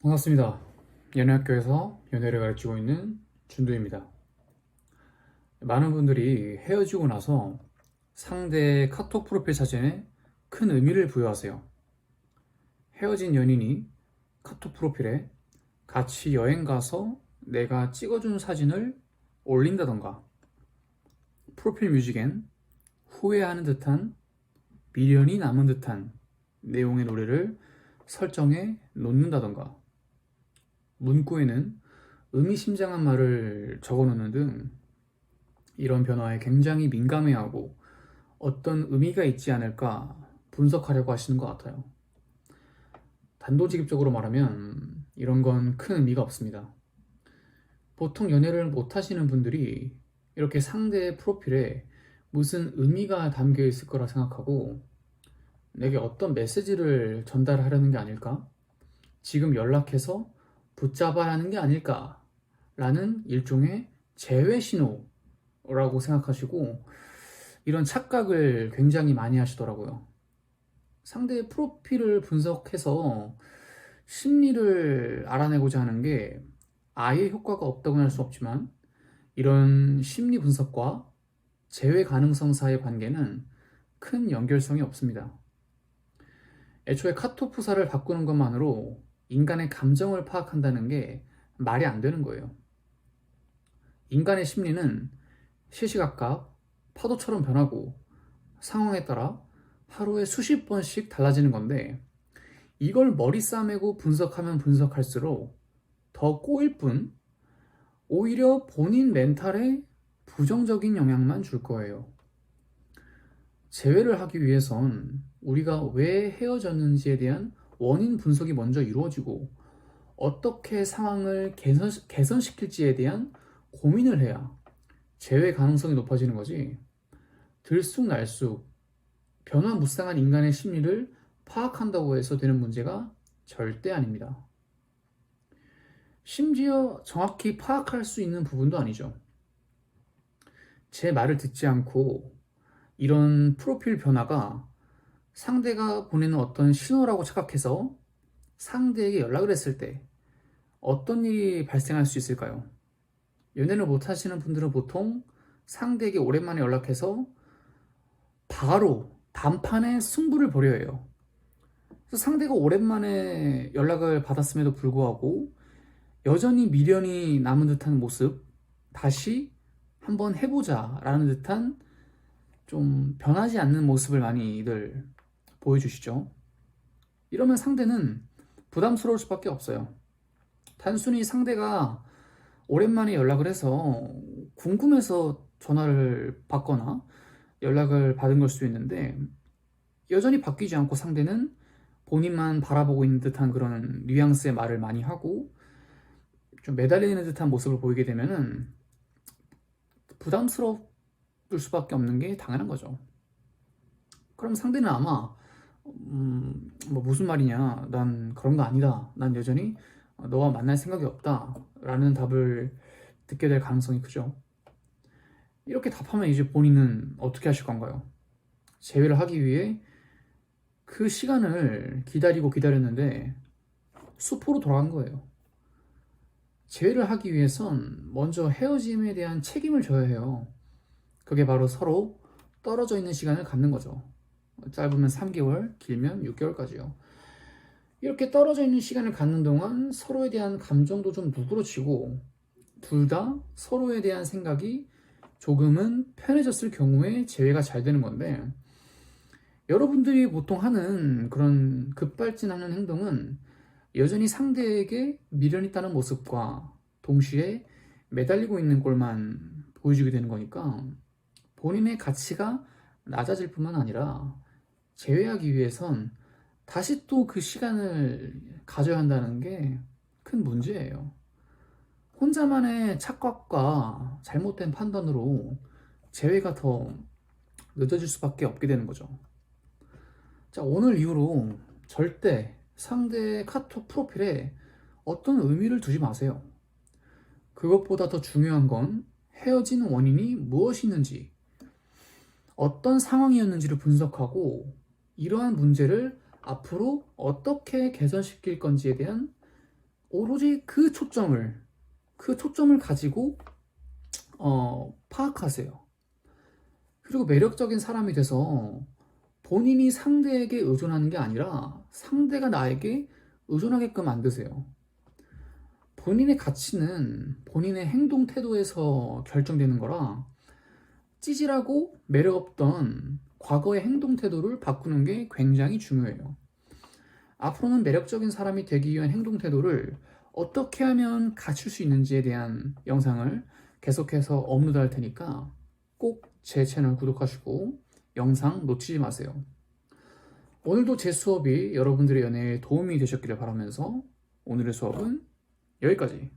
반갑습니다. 연애학교에서 연애를 가르치고 있는 준두입니다. 많은 분들이 헤어지고 나서 상대의 카톡 프로필 사진에 큰 의미를 부여하세요. 헤어진 연인이 카톡 프로필에 같이 여행 가서 내가 찍어준 사진을 올린다던가 프로필 뮤직엔 후회하는 듯한 미련이 남은 듯한 내용의 노래를 설정해 놓는다던가 문구에는 의미심장한 말을 적어 놓는 등 이런 변화에 굉장히 민감해하고 어떤 의미가 있지 않을까 분석하려고 하시는 것 같아요. 단도직입적으로 말하면 이런 건 큰 의미가 없습니다. 보통 연애를 못 하시는 분들이 이렇게 상대의 프로필에 무슨 의미가 담겨 있을 거라 생각하고 내게 어떤 메시지를 전달하려는 게 아닐까? 지금 연락해서 붙잡아야 하는 게 아닐까라는 일종의 제외 신호라고 생각하시고 이런 착각을 굉장히 많이 하시더라고요. 상대의 프로필을 분석해서 심리를 알아내고자 하는 게 아예 효과가 없다고는 할수 없지만 이런 심리 분석과 제외 가능성 사이의 관계는 큰 연결성이 없습니다. 애초에 카톡 프사를 바꾸는 것만으로 인간의 감정을 파악한다는 게 말이 안 되는 거예요. 인간의 심리는 시시각각 파도처럼 변하고 상황에 따라 하루에 수십 번씩 달라지는 건데 이걸 머리 싸매고 분석하면 분석할수록 더 꼬일 뿐 오히려 본인 멘탈에 부정적인 영향만 줄 거예요. 재회를 하기 위해선 우리가 왜 헤어졌는지에 대한 원인 분석이 먼저 이루어지고 어떻게 상황을 개선, 개선시킬지에 대한 고민을 해야 재회 가능성이 높아지는 거지. 들쑥날쑥 변화무쌍한 인간의 심리를 파악한다고 해서 되는 문제가 절대 아닙니다. 심지어 정확히 파악할 수 있는 부분도 아니죠. 제 말을 듣지 않고 이런 프로필 변화가 상대가 보내는 어떤 신호라고 착각해서 상대에게 연락을 했을 때 어떤 일이 발생할 수 있을까요? 연애를 못 하시는 분들은 보통 상대에게 오랜만에 연락해서 바로 단판에 승부를 벌여야 해요. 그래서 상대가 오랜만에 연락을 받았음에도 불구하고 여전히 미련이 남은 듯한 모습 다시 한번 해보자 라는 듯한 좀 변하지 않는 모습을 많이들 보여주시죠. 이러면 상대는 부담스러울 수밖에 없어요. 단순히 상대가 오랜만에 연락을 해서 궁금해서 전화를 받거나 연락을 받은 걸 수도 있는데 여전히 바뀌지 않고 상대는 본인만 바라보고 있는 듯한 그런 뉘앙스의 말을 많이 하고 좀 매달리는 듯한 모습을 보이게 되면은 부담스러울 수밖에 없는 게 당연한 거죠. 그럼 상대는 아마 음, 뭐 무슨 말이냐? 난 그런 거 아니다. 난 여전히 너와 만날 생각이 없다. 라는 답을 듣게 될 가능성이 크죠. 이렇게 답하면 이제 본인은 어떻게 하실 건가요? 재회를 하기 위해 그 시간을 기다리고 기다렸는데 수포로 돌아간 거예요. 재회를 하기 위해선 먼저 헤어짐에 대한 책임을 져야 해요. 그게 바로 서로 떨어져 있는 시간을 갖는 거죠. 짧으면 3개월, 길면 6개월까지요. 이렇게 떨어져 있는 시간을 갖는 동안 서로에 대한 감정도 좀 누그러지고 둘 다 서로에 대한 생각이 조금은 편해졌을 경우에 재회가 잘 되는 건데 여러분들이 보통 하는 그런 급발진하는 행동은 여전히 상대에게 미련이 있다는 모습과 동시에 매달리고 있는 꼴만 보여주게 되는 거니까 본인의 가치가 낮아질 뿐만 아니라 제외하기 위해선 다시 또 그 시간을 가져야 한다는 게 큰 문제예요. 혼자만의 착각과 잘못된 판단으로 재회가 더 늦어질 수밖에 없게 되는 거죠. 자, 오늘 이후로 절대 상대의 카톡 프로필에 어떤 의미를 두지 마세요. 그것보다 더 중요한 건 헤어진 원인이 무엇이 있는지, 어떤 상황이었는지를 분석하고 이러한 문제를 앞으로 어떻게 개선시킬 건지에 대한 오로지 그 초점을 그 초점을 가지고 어, 파악하세요. 그리고 매력적인 사람이 돼서 본인이 상대에게 의존하는 게 아니라 상대가 나에게 의존하게끔 만드세요. 본인의 가치는 본인의 행동 태도에서 결정되는 거라 찌질하고 매력 없던 과거의 행동 태도를 바꾸는 게 굉장히 중요해요. 앞으로는 매력적인 사람이 되기 위한 행동 태도를 어떻게 하면 갖출 수 있는지에 대한 영상을 계속해서 업로드할 테니까 꼭 제 채널 구독하시고 영상 놓치지 마세요. 오늘도 제 수업이 여러분들의 연애에 도움이 되셨기를 바라면서 오늘의 수업은 여기까지.